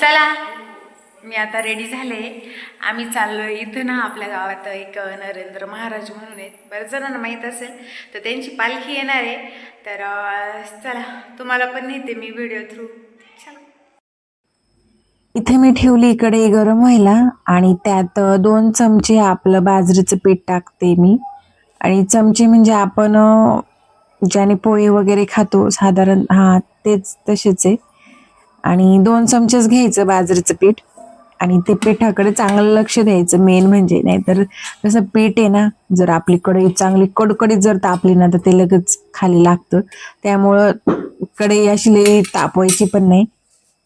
चला. मी आता रेडी झाले. आम्ही चाललो इथं ना आपल्या गावात एक नरेंद्र महाराज म्हणून आहेत. बऱ्याच जणांना माहीत असेल तर त्यांची पालखी येणार आहे. तर चला तुम्हाला पण नेते मी व्हिडिओ थ्रू इथे मी ठेवली इकडे गरम व्हायला आणि त्यात दोन चमचे आपलं बाजरीचं पीठ टाकते मी. आणि चमचे म्हणजे आपण ज्याने पोहे वगैरे खातो साधारण हा तेच तसेच आहे. आणि दोन चमचेच घ्यायचं बाजरीचं पीठ. आणि ते पिठाकडे चांगलं लक्ष द्यायचं मेन म्हणजे. नाहीतर कसं पीठ आहे ना जर आपली कढई चांगली कडकडीत जर तापली ना तर ते लगेच खाली लागतं. त्यामुळं कढई अशी लई तापवायची पण नाही.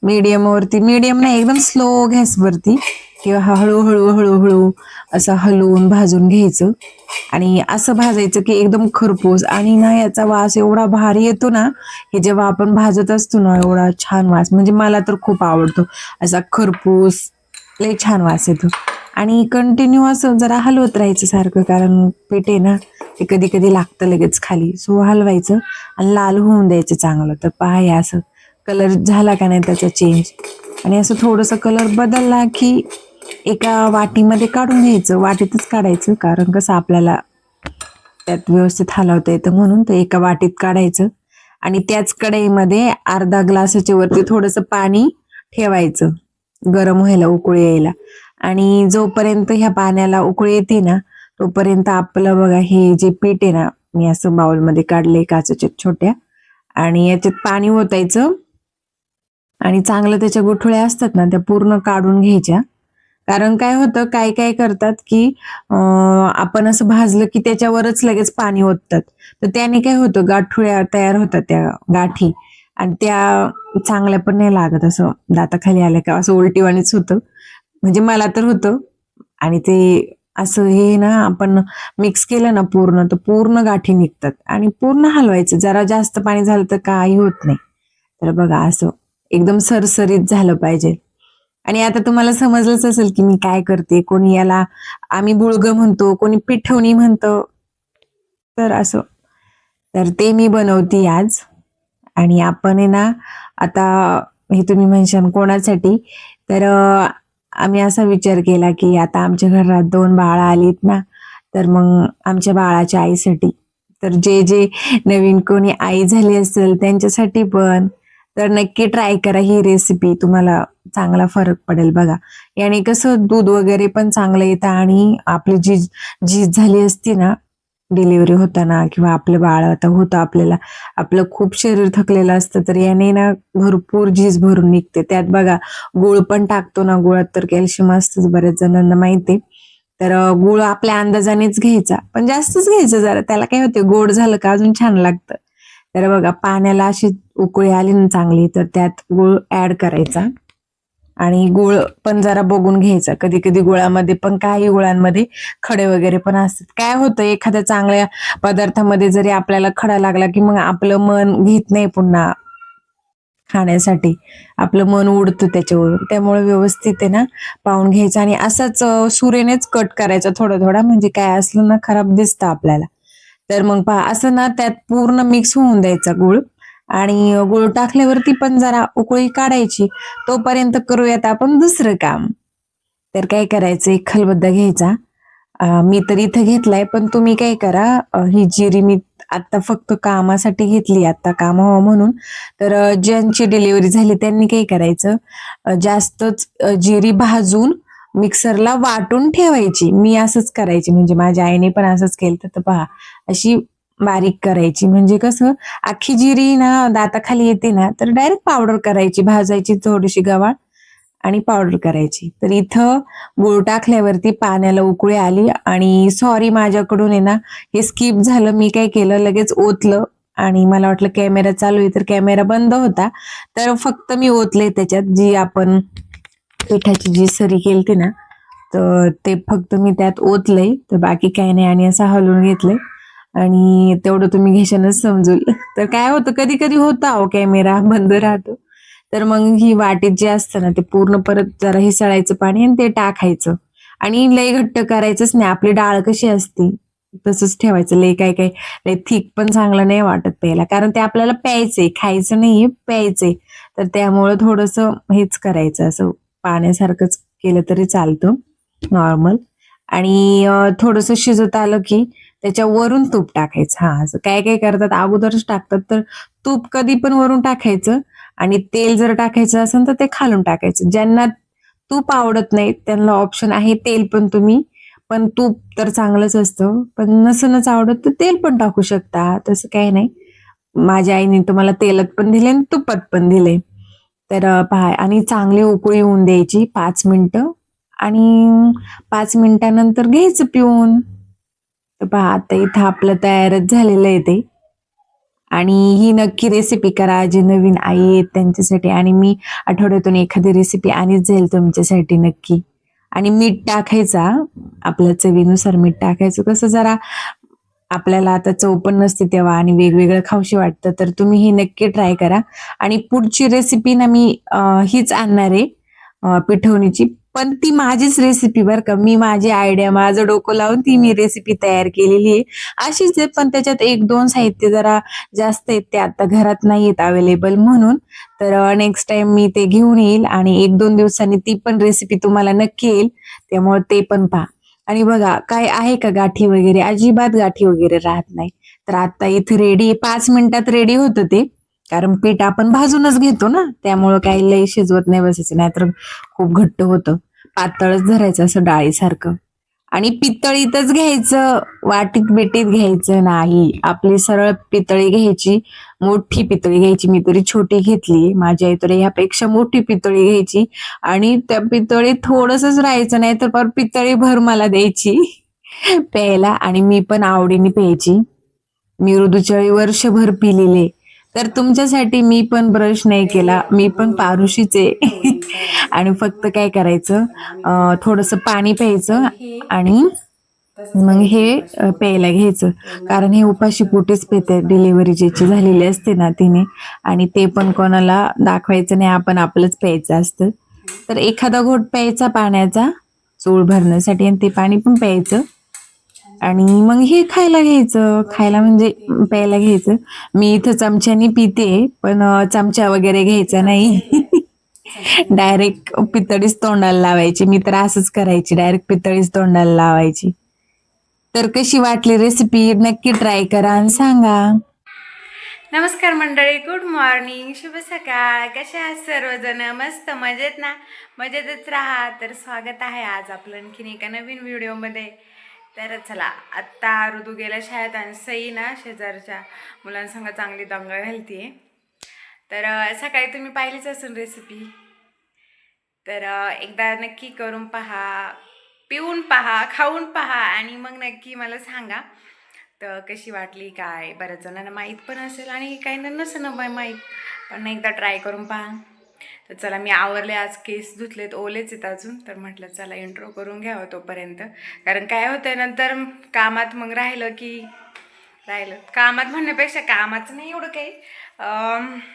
मीडियमवरती मीडियम नाही एकदम स्लो गॅसवरती. किंवा हा हळूहळू हळूहळू असं हलवून भाजून घ्यायचं. आणि असं भाजायचं की एकदम खरपूस आणि ना याचा वास एवढा भारी येतो ना हे जेव्हा आपण भाजत असतो ना एवढा छान वास. म्हणजे मला तर खूप आवडतो. असा खरपूस लय छान वास येतो. आणि कंटिन्यू असं जरा हलवत राहायचं सारखं कारण पीठ आहे ना ते कधी कधी लागतं लगेच खाली. सो हलवायचं आणि लाल होऊन द्यायचं चांगलं. तर पहा हे असं कलर झाला का नाही त्याचा चेंज आणि असं थोडंसं कलर बदलला की एका वाटीमध्ये काढून घ्यायचं. वाटीतच काढायचं कारण कसं आपल्याला त्यात व्यवस्थित हलवता येतं म्हणून ते एका वाटीत काढायचं. आणि त्याच कढईमध्ये अर्धा ग्लासाच्या वरती थोडंसं पाणी ठेवायचं गरम व्हायला उकळी यायला. आणि जोपर्यंत ह्या पाण्याला उकळी येते ना तोपर्यंत आपलं बघा हे जे पीठ आहे ना मी असं बाउलमध्ये काढले काचेच्या छोट्या. आणि याच्यात पाणी ओतायचं. आणि चांगलं त्याच्या गुठळ्या असतात ना त्या पूर्ण काढून घ्यायच्या. कारण काय होतं काय काय करतात की आपण असं भाजलं की त्याच्यावरच लगेच पाणी ओततात. तर त्याने काय होतं गाठुळ्या तयार होतात त्या गाठी आणि त्या चांगल्या पण नाही लागत असं दाताखाली आल्या का असं उलटीवाणीच होतं. म्हणजे मला तर होतं आणि ते असं हे ना आपण मिक्स केलं ना पूर्ण तर पूर्ण गाठी निघतात आणि पूर्ण हलवायचं. जरा जास्त पाणी झालं तर काही होत नाही. तर बघा असं एकदम सरसरीत झालं पाहिजे. आणि आता तुम्हाला समजलंच असेल की मी काय करते कोणी याला आम्ही बुळग म्हणतो कोणी पिठवणी म्हणतो. तर असं. तर ते मी बनवते आज. आणि आपण आहे ना आता हे तुम्ही म्हणशाल कोणासाठी तर आम्ही असा विचार केला की आता आमच्या घरात दोन बाळं आलीत ना तर मग आमच्या बाळाच्या आईसाठी. तर जे जे नवीन कोणी आई झाली असेल त्यांच्यासाठी पण तर नक्की ट्राय करा ही रेसिपी तुम्हाला चांगला फरक पडेल बघा. याने कसं दूध वगैरे पण चांगलं येतं आणि आपली जी झीज झाली असती ना डिलिव्हरी होताना किंवा आपलं बाळ आता होतं आपल्याला आपलं खूप शरीर थकलेलं असतं तर याने ना भरपूर झीज भरून निघते. त्यात बघा गुळ पण टाकतो ना गुळात तर कॅल्शियम असतंच बऱ्याच जणांना माहिती तर गुळ आपल्या अंदाजानेच घ्यायचा. पण जास्तच घ्यायचं जरा. त्याला काय होते गोड झालं का अजून छान लागतं. तर बघा पाण्याला अशी उकळी आली ना चांगली तर त्यात गुळ ऍड करायचा. आणि गुळ पण जरा बघून घ्यायचा. कधी कधी गुळामध्ये पण काही गुळांमध्ये खडे वगैरे पण असतात. काय होतं एखाद्या चांगल्या पदार्थामध्ये जरी आपल्याला खडा लागला की मग आपलं मन घेत नाही पुन्हा खाण्यासाठी. आपलं मन उडतं त्याच्यावरून. त्यामुळे व्यवस्थित आहे ना पाहून घ्यायचं. आणि असाच सुरेनेच कट करायचा थोडा थोडा म्हणजे काय असलं ना खराब दिसतं आपल्याला. तर मग पहा असं ना त्यात पूर्ण मिक्स होऊन द्यायचा गुळ. आणि गुळ टाकल्यावरती पण जरा उकळी काढायची. तोपर्यंत करूयात आपण दुसरं काम. तर काय करायचं? एक खलबद्दा घ्यायचा. मी तर इथं घेतलाय पण तुम्ही काय करा ही जिरी मी आता फक्त कामासाठी घेतली आता काम हवं म्हणून. तर ज्यांची डिलिव्हरी झाली त्यांनी काय करायचं? जास्तच जिरी भाजून मिक्सरला वाटून ठेवायची. मी असंच करायची. म्हणजे माझ्या आईने पण असंच केलं तर पहा अशी बारीक करायची. म्हणजे कसं अख्खी जिरी ना दाताखाली येते ना तर डायरेक्ट पावडर करायची. भाजायची थोडीशी गवाळ आणि पावडर करायची. तर इथं गुळ टाकल्यावरती पाण्याला उकळी आली आणि सॉरी माझ्याकडून आहे ना हे स्किप झालं. मी काय केलं लगेच ओतलं आणि मला वाटलं कॅमेरा चालू आहे तर कॅमेरा बंद होता. तर फक्त मी ओतले त्याच्यात जी आपण पिठाची जी सरी केलती ना तर ते फक्त मी त्यात ओतलंय तर बाकी काही नाही आणि असं हलवून घेतलंय. आणि तेवढं तुम्ही घेशानच समजूल तर काय होतं कधी कधी होतं अहो कॅमेरा बंद राहतो. तर मग ही वाटीत जे असतं ना ते पूर्ण परत जरा हिसळायचं पाणी आणि ते टाकायचं. आणि लय घट्ट करायचंच नाही आपली डाळ कशी असते तसंच ठेवायचं. लय काय काय लय थिक पण चांगलं नाही वाटत प्यायला कारण ते आपल्याला प्यायचंय खायचं नाहीये प्यायचंय. तर त्यामुळं थोडंसं हेच करायचं असं पाण्यासारखंच केलं तरी चालतं नॉर्मल आणि थोडस थोडंसं शिजत आलं की त्याच्या वरून तूप टाकायचं. हा असं काय काय करतात अगोदरच टाकतात तर तूप कधी पण वरून टाकायचं आणि तेल जर टाकायचं असेल तर ते खालून टाकायचं. ज्यांना तूप आवडत नाही त्यांना ऑप्शन आहे तेल पण तुम्ही पण तूप तर चांगलंच असतं. पण नसनच आवडत तर तेल पण टाकू शकता तसं काही नाही. माझ्या आईने तुम्हाला तेलात पण दिले आणि तुपात पण दिले तर पहा आणि चांगली उकळी होऊन द्यायची पाच मिनटं. आणि पाच मिनिटानंतर घ्यायचं पिऊन. तर पहा आता इथं आपलं तयारच झालेलं आहे ते. आणि ही नक्की रेसिपी करा जे नवीन आई आहेत त्यांच्यासाठी. आणि मी आठवड्यातून एखादी रेसिपी आणीच जाईल तुमच्यासाठी नक्की. आणि मीठ टाकायचा आपल्या चवीनुसार मीठ टाकायचं. कसं जरा आपल्याला आता चौपन्न असते नसते तेव्हा आणि वेगवेगळं खाऊशी वाटतं तर तुम्ही ही नक्की ट्राय करा. आणि पुढची रेसिपी ना मी हीच आणणार आहे पिठवणीची. पण ती माझीच रेसिपी बरं का. मी माझी आयडिया माझं डोकं लावून ती मी रेसिपी तयार केलेली आहे. अशीच आहे पण त्याच्यात एक दोन साहित्य जरा जास्त आहेत ते आता घरात नाही आहेत अवेलेबल म्हणून. तर नेक्स्ट टाइम मी ते घेऊन येईल आणि एक दोन दिवसांनी ती पण रेसिपी तुम्हाला नक्की येईल. त्यामुळे ते पण पहा. आणि बघा काय आहे का गाठी वगैरे? अजिबात गाठी वगैरे राहत नाही. तर आता इथे रेडी पाच मिनिटात रेडी होतं ते. कारण पीठ आपण भाजूनच घेतो ना. त्यामुळं काही लई शिजवत नाही बसायचं. नाहीतर खूप घट्ट होतं. पातळच धरायचं असं डाळीसारखं. आणि पितळीतच घ्यायचं वाटीत बिटीत घ्यायचं नाही. आपली सरळ पितळी घ्यायची मोठी पितळी घ्यायची. मी तरी छोटी घेतली. माझ्या आई ह्यापेक्षा मोठी पितळी घ्यायची. आणि त्या पितळीत थोडंसंच राहायचं नाही तर पर पितळी भर मला द्यायची. प्यायला. आणि मी पण आवडीने प्यायची. मी ऋतुचळी वर्षभर पिलेले. तर तुमच्यासाठी मी पण ब्रश नाही केला मी पण पारुशीच. आहे आणि फक्त काय करायचं थोडस थोडंसं पाणी प्यायचं आणि मग हे प्यायला घ्यायचं. कारण हे उपाशी पोटेच पेते डिलिव्हरी ज्याची झालेली असते ना तिने. आणि ते पण कोणाला दाखवायचं नाही आपण आपलंच प्यायचं असतं. तर एखादा घोट प्यायचा पाण्याचा चूळ भरण्यासाठी आणि ते पाणी पण प्यायचं. आणि मग हे खायला घ्यायचं. खायला म्हणजे प्यायला घ्यायचं. मी इथं चमच्यानी पिते पण चमचा वगैरे घ्यायचा नाही. डायरेक्ट पितळीच तोंडाला लावायची. मी तर असंच करायची. डायरेक्ट पितळीच तोंडाला लावायची. तर कशी वाटली रेसिपी नक्की ट्राय करा आणि सांगा. नमस्कार मंडळी. गुड मॉर्निंग शुभ सकाळ. कसे आहात सर्वजण? मस्त मजेत ना? मजेतच राहा. तर स्वागत आहे आज आपलं आणखीन एका नवीन व्हिडिओमध्ये तर चला. आत्ता ऋतू गेल्या शाळेत आणि सई ना शेजारच्या मुलांसंग चांगली दंगा घालते तर सकाळी तुम्ही पाहिलीच असून रेसिपी तर एकदा नक्की करून पहा पिऊन पहा खाऊन पहा आणि मग नक्की मला सांगा. तर कशी वाटली काय? बऱ्याच जणांना माहीत पण असेल आणि काही नसेल ना माहीत पण एकदा ट्राय करून पहा. तर चला मी आवरले आज केस धुतलेत ओलेच आहेत अजून. तर म्हटलं चला इंट्रो करून घ्यावं तोपर्यंत. कारण काय होतं नंतर कामात मग राहिलं की राहिलं. कामात म्हणण्यापेक्षा कामाचं नाही एवढं काही.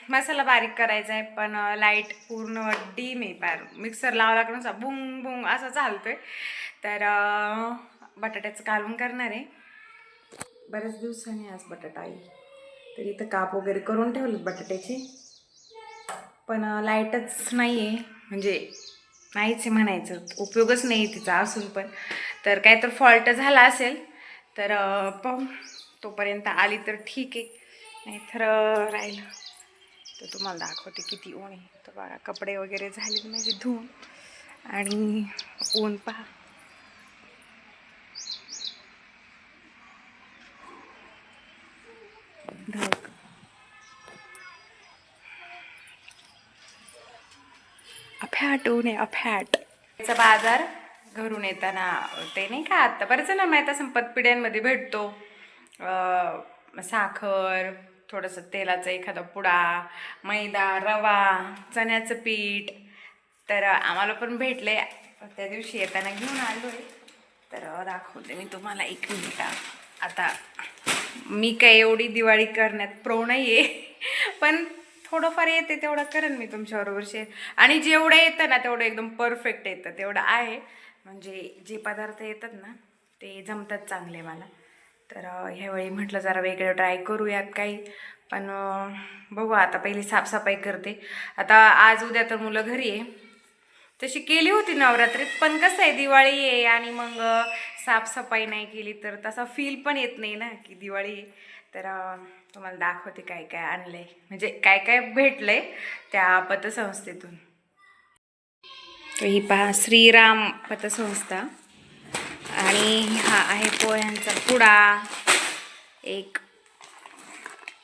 मसाला बारीक करायचा आहे पण लाइट पूर्ण डीम आहे पार मिक्सर लावला की असा बुंग बुंग असं आहे तर बटाट्याचं कालवण करणार आहे. बऱ्याच दिवसांनी आज बटाटा आई तर इथं काप वगैरे करून ठेवलं बटाट्याची. पण लाईटच नाही आहे म्हणजे नाहीच आहे म्हणायचं. उपयोगच नाही आहे तिचा असून पण. तर काय तर फॉल्ट झाला असेल तर पाहू. तोपर्यंत आली तर ठीक आहे. नाही तर राहिलं. तर तुम्हाला दाखवते किती ऊन आहे. तर बघा कपडे वगैरे झाले म्हणजे धुवून. आणि ऊन पहा. अफॅट ऊन फॅट. त्याचा बाजार घरून येताना ते नाही का आता बरेच ना माहीत असं पिढ्यांमध्ये भेटतो. साखर थोडंसं तेलाचा एखादा पुडा मैदा रवा चण्याचं पीठ. तर आम्हाला पण भेटले. त्या दिवशी येताना घेऊन आलो आहे तर दाखवते मी तुम्हाला एक मिनिटा. आता मी काय एवढी दिवाळी करण्यात प्रो नाही आहे पण थोडंफार येते तेवढं करेन मी तुमच्याबरोबर शेअर आणि जेवढं येतं ना तेवढं एकदम परफेक्ट येतं तेवढं आहे. म्हणजे जे पदार्थ येतात ना ते जमतात चांगले मला. तर ह्यावेळी म्हटलं जरा वेगळं ट्राय करूयात काही. पण बघू आता पहिली साफसफाई करते. आता आज उद्या तर मुलं घरी आहे. तशी केली होती नवरात्रीत पण कसं आहे दिवाळी आहे आणि मग साफसफाई नाही केली तर तसा फील पण येत नाही ना की दिवाळी आहे. तर तुम्हाला दाखवते काय काय आणलंय. म्हणजे काय काय भेटलंय त्या पतसंस्थेतून. तर ही पहा श्रीराम पतसंस्था. आणि हा आहे पोह्यांचा पुडा. एक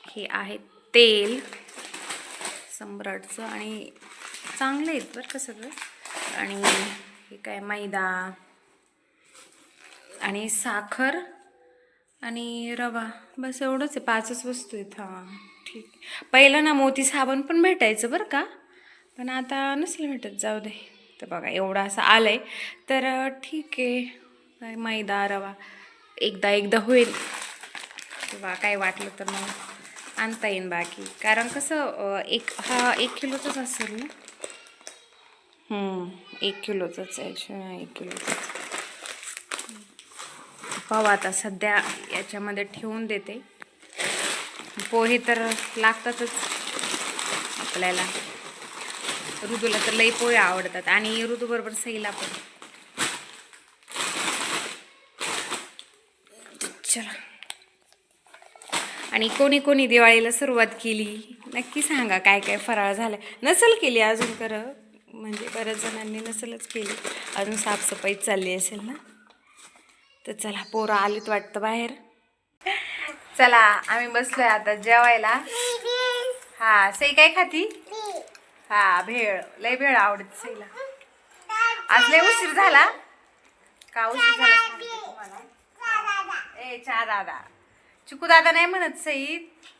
हे आहे तेल. सम्राटचं आणि चांगलं आहेत बरं का सगळं. आणि हे काय मैदा. आणि साखर. आणि रवा. बस एवढंच आहे. पाचच वस्तू आहेत. हां ठीक. पहिलं ना मोती साबण पण भेटायचं बरं का? पण आता नसेल भेटत जाऊ दे. तर बघा एवढं असं आलं आहे तर ठीक आहे. काय मैदा रवा. एकदा एकदा होईल. किंवा काय वाटलं तर मग आणता येईन बाकी. कारण कसं एक हा एक किलोचाच असेल ना? एक किलोचंच आहे. एक किलोचाच. पाहू आता सध्या याच्यामध्ये ठेवून देते. पोहे तर लागतातच. आपल्याला ऋतूला तर लई पोहे आवडतात आणि ऋतूबरोबर सईला पण. चला. आणि कोणी कोणी दिवाळीला सुरुवात केली. नक्की सांगा काय काय फराळ झालं. नसेल केली अजून खरं. म्हणजे बऱ्याच जणांनी नसेलच केली. अजून साफसफाई चालली असेल ना? तर चला पोरं आलीत वाटतं बाहेर. चला आम्ही बसलोय आता जेवायला. हा सई काय खाती? हा भेळ. लय भेळ आवडत सईला. आज लय उशीर झाला. का उशीर झाला ए चहा दादा. चिकू दादा नाही म्हणत सई.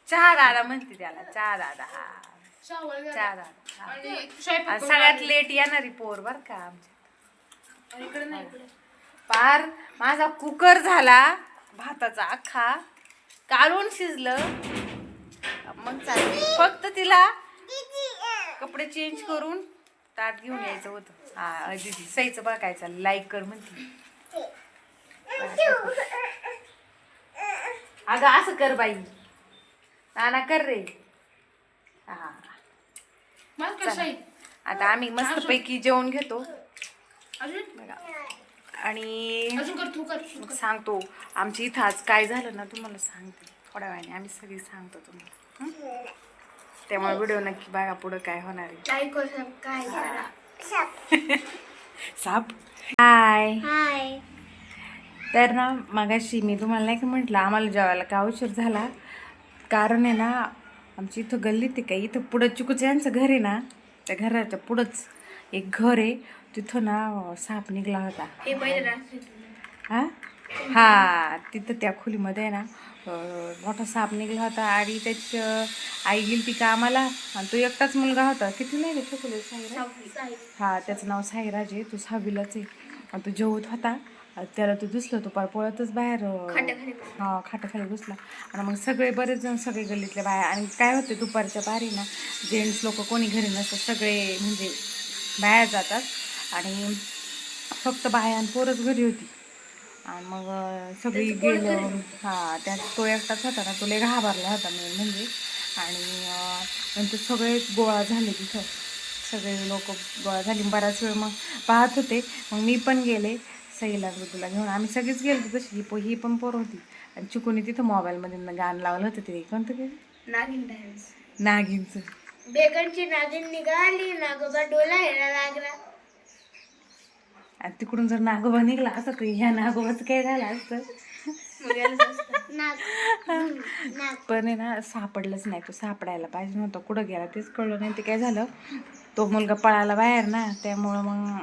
चहा दादा म्हणते त्याला. चहा दादा हा. चहा दादा सगळ्यात लेट येणारी पोर बर का आमच्या पार. माझा कुकर झाला. भाताचा अख्खा काढून शिजलं. मग चालेल. फक्त तिला कपडे चेंज करून ताट घेऊन यायचं होतं. हा दीदी सईचं बघायचं. लाईक कर म्हणते. अगं असं कर बाई. नाना कर रे. हा. आता आम्ही मस्तपैकी जेवण घेतो. बघा. आणि मग सांगतो आमची इथं आज काय झालं ना तुम्हाला सांगते. थोड्या वेळाने आम्ही सगळी सांगतो तुम्हाला. हं? त्यामुळे व्हिडिओ नक्की बघा पुढं काय होणार आहे. साप. हाय हाय तर ना मगाशी मी तुम्हाला नाही का म्हटलं आम्हाला जेवायला का उशीर झाला? कारण आहे ना आमची इथं गल्लीत आहे का? इथं पुढं चिकूचं यांचं घर आहे ना त्या घराच्या पुढंच एक घर आहे. तिथं ना साप निघला होता. हे पहिले हा? हा तिथं त्या खोलीमध्ये आहे ना मोठा साप निघाला होता आणि त्याची आई गेली ती कामाला आणि तो एकटाच मुलगा होता. किती नाही रे साईराज हा त्याचं नाव साईराज आहे. तो सहावीलाच आहे. आणि तो जेवत होता. त्याला तो दिसलं तो पार पळतच बाहेर. हा खाटाखाली घुसला आणि मग सगळे बरेच जण सगळे गल्लीतले बाहेर. आणि काय होते दुपारच्या पारी ना जेंट्स लोक कोणी घरी नसतात. सगळे म्हणजे बाहेर जातात. आणि फक्त बाया आणि पोरच घरी होती. आणि मग सगळी गेलं. हा त्यात तो एकटाच होता ना तो लय घाबरला होता मेन म्हणजे. आणि नंतर सगळे गोळा झाले तिथं. सगळे लोक गोळा झाले. बराच वेळ मग पाहत होते. मग मी पण गेले. सईला मृदूला घेऊन. आम्ही सगळीच गेलो तशी. ही पो ही पण पोर होती. आणि चुकून तिथं मोबाईलमध्ये गाणं लावलं होतं. ते कोणतं ते? नागिन डान्स नागिनचं. बेगनची नागिन निघाली. नागोबा डोला यायला लागला. आणि तिकडून जर नागोबा निघला असं तर ह्या नागोबाचं काय झालं असतं? पण आहे ना सापडलंच नाही तो सापडायला पाहिजे नव्हतं. कुठं गेला तेच कळलं नाही. ते काय झालं? तो मुलगा पळाला बाहेर ना त्यामुळं मग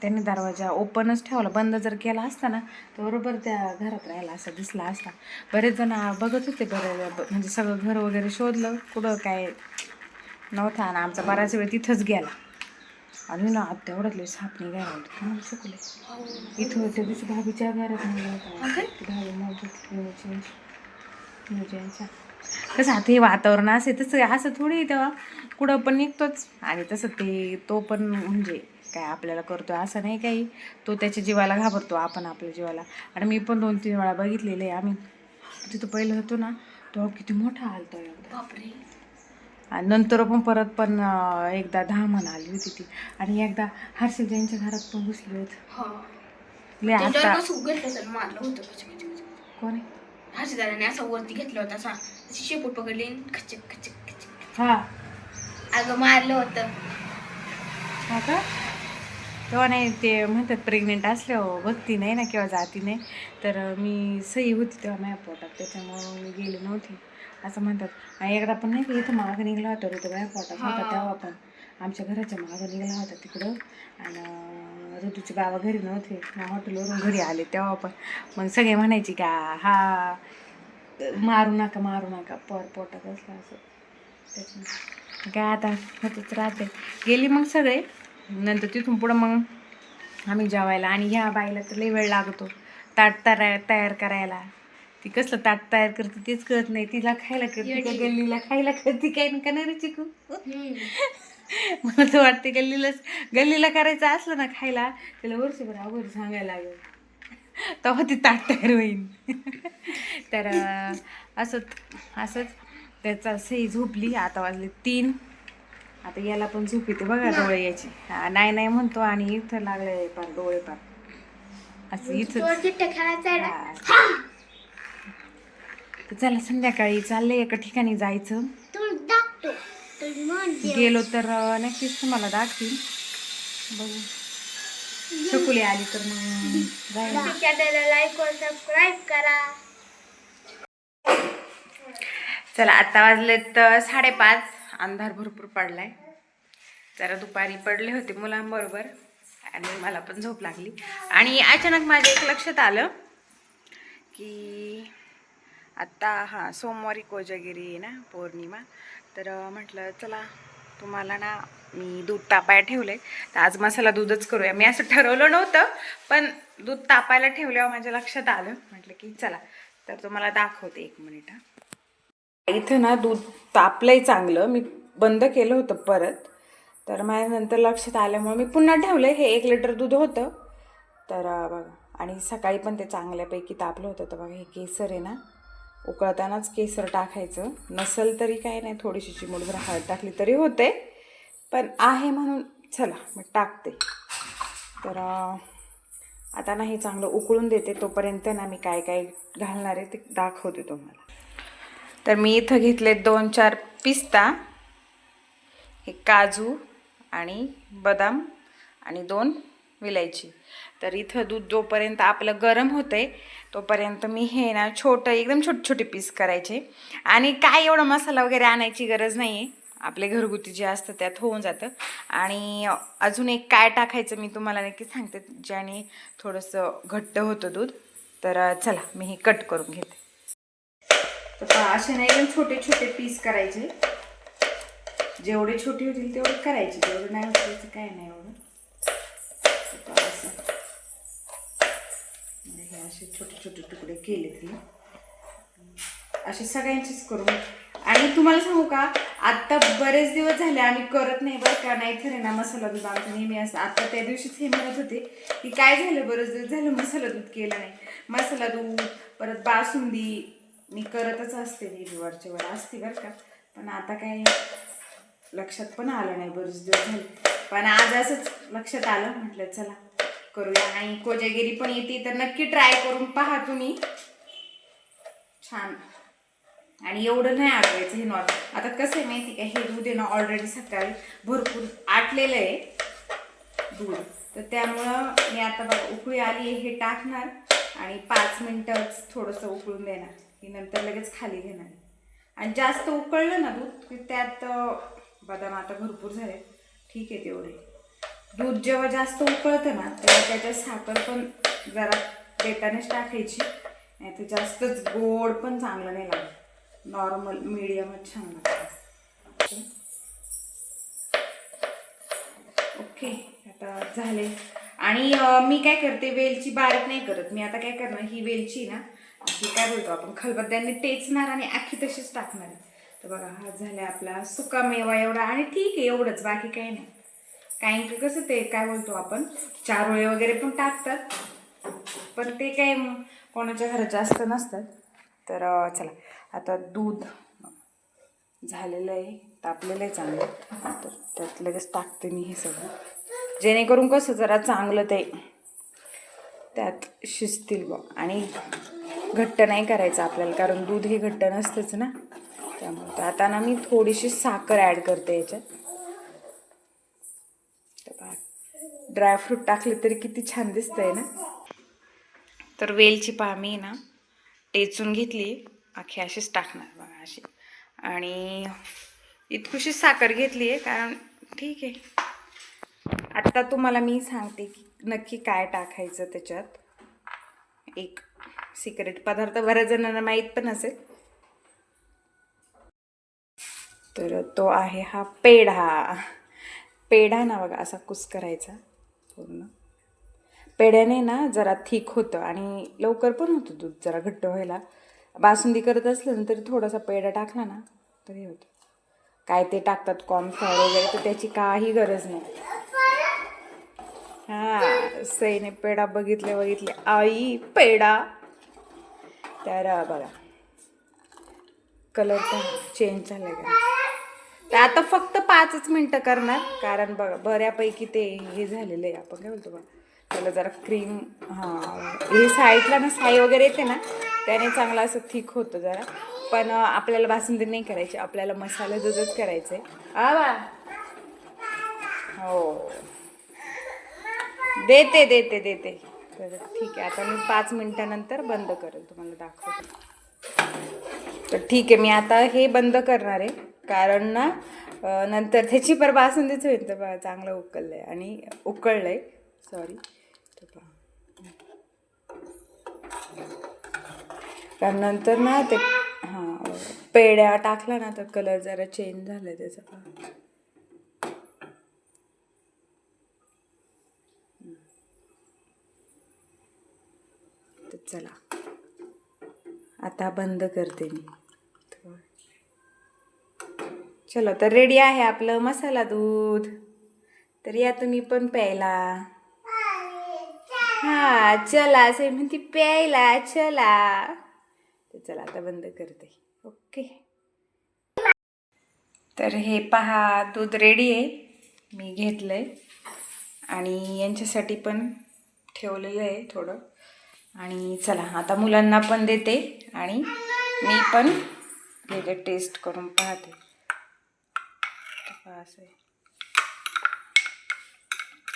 त्यांनी दरवाजा ओपनच ठेवला. बंद जर केला असता ना तर बरोबर त्या घरात राहिला असं दिसला असता. बरेच जण बघत होते बरे म्हणजे सगळं घर वगैरे शोधलं. कुठं काय नव्हता आणि आमचा बराच वेळ तिथंच गेला. आणि ना आता तेवढ्यात लय साप निघायला. तुम्हाला शकले इथं त्या दिवशी भाभीच्या घरात निघाला होता. भाभी. कसं आता हे वातावरण असे तसं असं थोडी तेव्हा. कुठं पण निघतोच. आणि तसं ते तो पण म्हणजे काय आपल्याला करतोय असं नाही काही. तो त्याच्या जीवाला घाबरतो आपण आपल्या जीवाला. आणि मी पण दोन तीन वेळा बघितलेले आहे आम्ही. तिथं पहिलं होतो ना तो किती मोठा आलता बापरे. आणि नंतर पण परत पण एकदा दहा म्हण आली होती ती. आणि एकदा हर्षल यांच्या घरात पण घुसली होती. हा. लय आता मारलं होतं कोण आहे? हर्षदाराने असा वरती घेतला होता असा अशी शेपूट पकडली खचक खचक खचक. हा. अगं मारलं होतं. हा का? तेव्हा नाही ते म्हणतात प्रेग्नेंट असल्यावर बघती नाही ना किंवा जाती नाही. तर मी सही होती तेव्हा माझ्या पोटात त्याच्यामुळं मी गेली नव्हती. असं म्हणतात. आणि एकदा पण नाही का इथं मागं निघला होता ऋतू माझ्या पोटात होता तेव्हा पण. आमच्या घराच्या मागं निघाला होता तिकडं. आणि ऋतूचे बाबा घरी नव्हते. हॉटेलवरून घरी आले तेव्हा पण. मग सगळे म्हणायचे का हा मारू नका मारू नका. पर पोटात असलं असं. त्याच्यामुळे काय आता होतच राहते गेली मग सगळे. नंतर तिथून पुढं मग आम्ही जेवायला. आणि ह्या बाईला तर लई वेळ लागतो. ताट तयार तयार करायला. ती कसलं ताट तयार करते तेच कळत नाही. तिला खायला करते का गल्लीला? खायला करते काय का नाही रे चिकू? मला तर वाटते गल्लीलाच गल्लीला करायचं असलं ना खायला तिला वर्षभर अगोदर सांगायला लागेल. तेव्हा ती ताट तयार होईल. तर असंच असंच. त्याचा सही झोपली आता वाजले तीन. आता याला पण झोप येते बघा डोळे याची. नाही नाही म्हणतो आणि इथं लागले पार डोळे पार. असं इथं तो चिट्ट्या खेळायचा. तर चला संध्याकाळी चाललंय एका ठिकाणी जायचं. गेलो तर नक्कीच तुम्हाला दाखवीन. बघू. शकुली आली तर मग जायला चॅनलला लाईक व सबस्क्राईब करा. चला आता वाजलेत साडेपाच. अंधार भरपूर पडलाय. जरा दुपारी पडले होते मुलांबरोबर. आणि मला पण झोप लागली. आणि अचानक माझ्या एक लक्षात आलं की आत्ता हां सोमवारी कोजागिरी आहे ना पौर्णिमा. तर म्हटलं चला तुम्हाला ना मी दूध तापायला ठेवलंय. तर आज मसाला दूधच करूया. मी असं ठरवलं नव्हतं पण दूध तापायला ठेवल्यावर माझ्या लक्षात आलं. म्हटलं की चला तर तुम्हाला दाखवते एक मिनिट हां. इथं ना दूध तापलंय चांगलं. मी बंद केलं होतं परत. तर माझ्या नंतर लक्षात आल्यामुळे मी पुन्हा ठेवलं हे एक लिटर दूध होतं. तर बघा. आणि सकाळी पण ते चांगल्यापैकी तापलं होतं. तर बघा हे केसर आहे ना उकळतानाच केसर टाकायचं. नसल तरी काही नाही थोडीशी चिमूटभर हळद टाकली तरी होते. पण आहे म्हणून चला मग टाकते. तर आता नाही हे चांगलं उकळून देते तोपर्यंत ना मी काय काय घालणार आहे ते दाखवते तुम्हाला. तर मी इथं घेतले दोन चार पिस्ता हे काजू आणि बदाम आणि दोन विलायची. तर इथं दूध जोपर्यंत आपलं गरम होतंय तोपर्यंत मी हे ना छोटं एकदम छोटे छोटे पीस करायचे. आणि काय एवढा मसाला वगैरे आणायची गरज नाही आहे आपले घरगुती जे असतं त्यात होऊन जातं. आणि अजून एक काय टाकायचं मी तुम्हाला नक्की सांगते ज्याने थोडंसं घट्ट होतं दूध. तर चला मी हे कट करून घेते. तर असे ना एकदम छोटे छोटे पीस करायचे. जेवढे छोटे होतील तेवढे करायचे तेवढे नाही होतील काय नाही एवढं. असं. असे छोटे छोटे तुकडे केले मी असे सगळ्यांचेच करू. आणि तुम्हाला सांगू का आत्ता बरेच दिवस झाले आम्ही करत नाही बरं का नाही खरे ना मसाला दूध आमचं नेहमी असं. आत्ता त्या दिवशीच हे म्हणत होते की काय झालं बरेच दिवस झालं मसाला दूध केलं नाही. मसाला दूध परत बासुंदी मी करतच असते नेहमी वर असते बरं का. पण आता काय लक्षात पण आलं नाही बरेच दिवस झाले. पण आज असंच लक्षात आलं म्हटलं चला. करूया. आणि कोजागिरी पण येते तर नक्की ट्राय करून पहा तुम्ही. छान. आणि एवढं नाही आठवायचं हे नॉर्मल. आता कसं आहे माहिती का हे दूध आहे ना ऑलरेडी सकाळी भरपूर आटलेलं आहे दूध. तर त्यामुळं मी आता बघा उकळी आली आहे हे टाकणार. आणि पाच मिनटंच थोडंसं उकळून देणार. की नंतर लगेच खाली घेणार. आणि जास्त उकळलं ना दूध की त्यात बदाम आता भरपूर झाले. ठीक आहे तेवढे. दूध जेव्हा जास्त उकळतं ना तेव्हा त्याच्यात साखर पण जरा देतानाच टाकायची. नाही तर जास्तच गोड पण चांगलं नाही लागत. नॉर्मल मिडियमच छान लागतं. ओके आता झाले. आणि मी काय करते वेलची बारीक नाही करत. मी आता काय करणार ही वेलची ना अशी काय बोलतो आपण खलबद्द्यांनी टेचणार आणि आखी तशीच टाकणार तर बघा हा झाला आपला सुका मेवा एवढा. आणि ठीक आहे एवढंच बाकी काही नाही. काही की कसं ते काय बोलतो आपण? चारोळे वगैरे पण टाकतात. पण ते काय कोणाच्या घरात जास्त नसतात. तर चला. आता दूध झालेलं आहे. तापलेलं आहे चांगलं. तर त्यात लगेच टाकते मी हे सगळं. जेणेकरून कसं जरा चांगलं ते त्यात शिजतील बघ. आणि घट्ट नाही करायचं आपल्याला कारण दूध हे घट्ट नसतंच ना. त्यामुळे तर आता ना मी थोडीशी साखर ॲड करते याच्यात. ड्रायफ्रूट टाकले तरी किती छान दिसतंय ना? तर वेलची पहा मी ना टेचून घेतली. अख्खी अशीच टाकणार बघा अशी. आणि इतकुशी साखर घेतली आहे कारण ठीक आहे. आत्ता तुम्हाला मी सांगते की नक्की काय टाकायचं त्याच्यात. एक सिक्रेट पदार्थ बऱ्याच जणांना माहीत पण असेल. तर तो आहे हा पेढा. पेढा ना बघा असा कुस करायचा. पूर्ण. पेढ्याने ना जरा थिक होतं आणि लवकर पण होतं दूध जरा घट्ट व्हायला. बासुंदी करत असलं ना तरी थोडासा पेढा टाकला ना तरी होतं. काय ते टाकतात कॉर्नफ्लॉवर वगैरे तर त्याची काही गरज नाही. हा सईने पेढा बघितले बघितले आई पेढा. तर बघा. कलर पण चेंज झालाय. का तर आता फक्त पाचच मिनटं करणार. कारण बघा बऱ्यापैकी ते हे झालेलं आहे. आपण काय बोलतो बघा त्याला जरा क्रीम हां हे साईडला ना साई वगैरे येते ना त्याने चांगलं असं थिक होतं जरा. पण आपल्याला बासुंदी नाही करायची. आपल्याला मसाला दूधच करायचं आहे आवा हो. देते देते देते. तर ठीक आहे. आता मी पाच मिनटानंतर बंद करेल. तुम्हाला दाखवते. तर ठीक आहे मी आता हे बंद करणार आहे. कारण ना नंतर त्याची पर बासुंदीच होईल तर बघा चांगलं उकळलं आहे आणि उकळलं आहे सॉरी कारण नंतर ना ते हां पेड्या टाकला ना तर कलर जरा चेंज झाला त्याचा तर चला. आता बंद करते मी. चलो तर रेडी आहे आपलं मसाला दूध. तर या तुम्ही पण प्यायला. हा चला असे म्हणते प्यायला चला. तर चला आता बंद करते. ओके. तर हे पहा दूध रेडी आहे. मी घेतलं आहे आणि यांच्यासाठी पण ठेवलेलं आहे थोडं. आणि चला आता मुलांना पण देते आणि मी पण घेते टेस्ट करून पाहते. पहा असं आहे.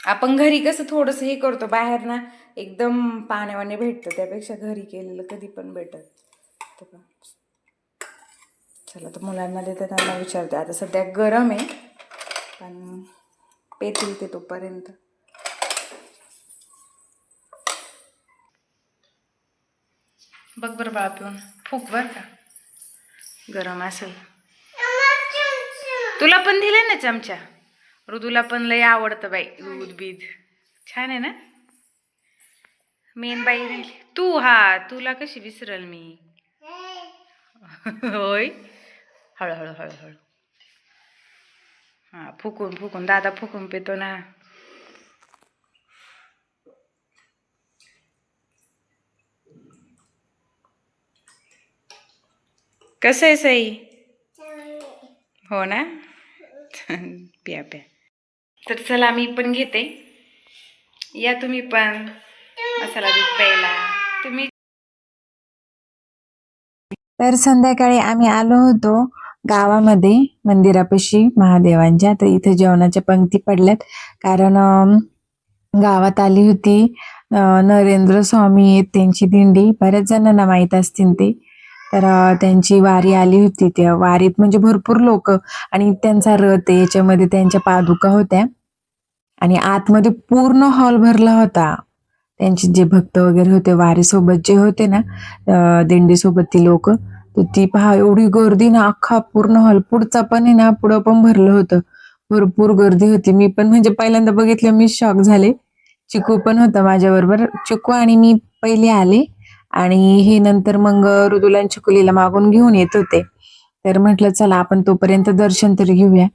आपण घरी कसं थोडंसं हे करतो बाहेर ना एकदम पाण्यावाने भेटतं त्यापेक्षा घरी केलेलं कधी पण भेटत. तर. चला तर मुलांना देते त्यांना विचारते. आता सध्या गरम आहे पण पेतील ते तोपर्यंत. बघ बरं बाळा पिऊन फूक बर का? गरम असेल. तुला पण दिले ना चमचा? ऋतूला पण लय आवडतं बाई दूध बीध छान आहे ना? मेन बाई राहिली. तू हा तुला कशी विसरल मी? होय? हळूहळू हळूहळू. हा फुकून फुकून. दादा फुकून पितो ना. कसं आहे सई? हो ना प्या प्या. तर चला मी पण घेते. या तुम्ही पण. मसाला दूध प्यायला. तुम्ही तर संध्याकाळी आम्ही आलो होतो गावामध्ये मंदिरापाशी महादेवांच्या. तर इथे जेवणाच्या पंक्ती पडल्यात. कारण गावात आली होती नरेंद्र स्वामी त्यांची दिंडी. बऱ्याच जणांना माहीत असतील ते. तर त्यांची वारी आली होती त्या वारीत. म्हणजे भरपूर लोक आणि त्यांचा रथ याच्यामध्ये त्यांच्या पादुका होत्या. आणि आतमध्ये पूर्ण हॉल भरला होता. त्यांचे जे भक्त वगैरे होते वारीसोबत जे होते ना दिंडीसोबत ती लोक तर ती पहा एवढी गर्दी ना अख्खा पूर्ण हॉल. पुढचा पण आहे ना पुढं पण भरलं होतं. भरपूर गर्दी होती. मी पण म्हणजे पहिल्यांदा बघितलं मी शॉक झाले. चिकू पण होता माझ्या बरोबर चिकू आणि मी पहिले आले. आणि हे नंतर मग ऋदुलांच्या कुलीला मागून घेऊन येत होते. तर म्हटलं चला आपण तोपर्यंत दर्शन तरी घेऊया.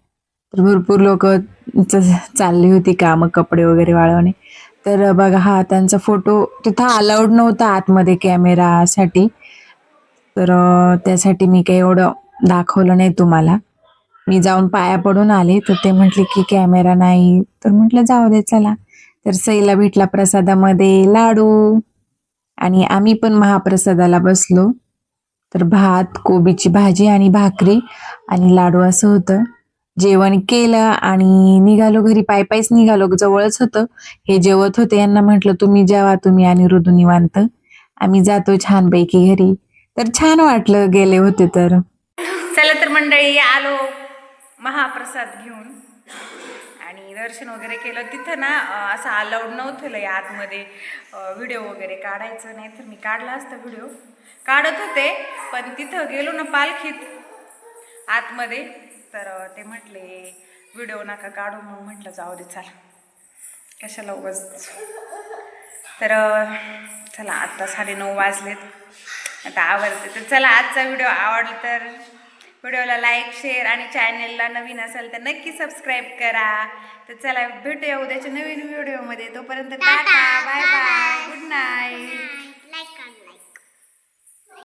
तर भरपूर लोक चालली होती कामं कपडे वगैरे वाळवणे. तर बघा हा त्यांचा फोटो तिथं अलाउड नव्हता आतमध्ये कॅमेरासाठी. तर त्यासाठी मी काही एवढं दाखवलं नाही तुम्हाला. मी जाऊन पाया पडून आले तर ते म्हटले की कॅमेरा नाही. तर म्हटलं जाऊ दे चला. तर सईला भेटला प्रसादामध्ये लाडू आणि आम्ही पण महाप्रसादाला बसलो. तर भात कोबीची भाजी आणि भाकरी आणि लाडू असं होतं. जेवण केलं आणि निघालो घरी. पाय पायच निघालो. जवळच होतं. हे जेवत होते. यांना म्हटलं तुम्ही जेवा तुम्ही आणि रुदू निवांत. आम्ही जातो छानपैकी घरी. तर छान वाटलं गेले होते तर. चला तर मंडळी आलो महाप्रसाद घेऊन. दर्शन वगैरे केलं तिथं ना असं अलाउड नव्हतं लय आतमध्ये व्हिडिओ वगैरे काढायचं नाही तर मी काढला असता व्हिडिओ काढत होते पण तिथं गेलो ना पालखीत आतमध्ये. तर ते म्हटले व्हिडिओ नका काढू मग म्हटलं जाऊ दे चला. कशाला उगाच? तर चला आत्ता साडेनऊ वाजलेत. आता आवडते तर चला आजचा व्हिडिओ आवडला तर व्हिडिओला लाईक शेअर आणि चॅनेलला नवीन असेल तर नक्की सबस्क्राईब करा. तर चला भेटूया उद्याच्या नवीन व्हिडिओमध्ये. तोपर्यंत tata bye bye good night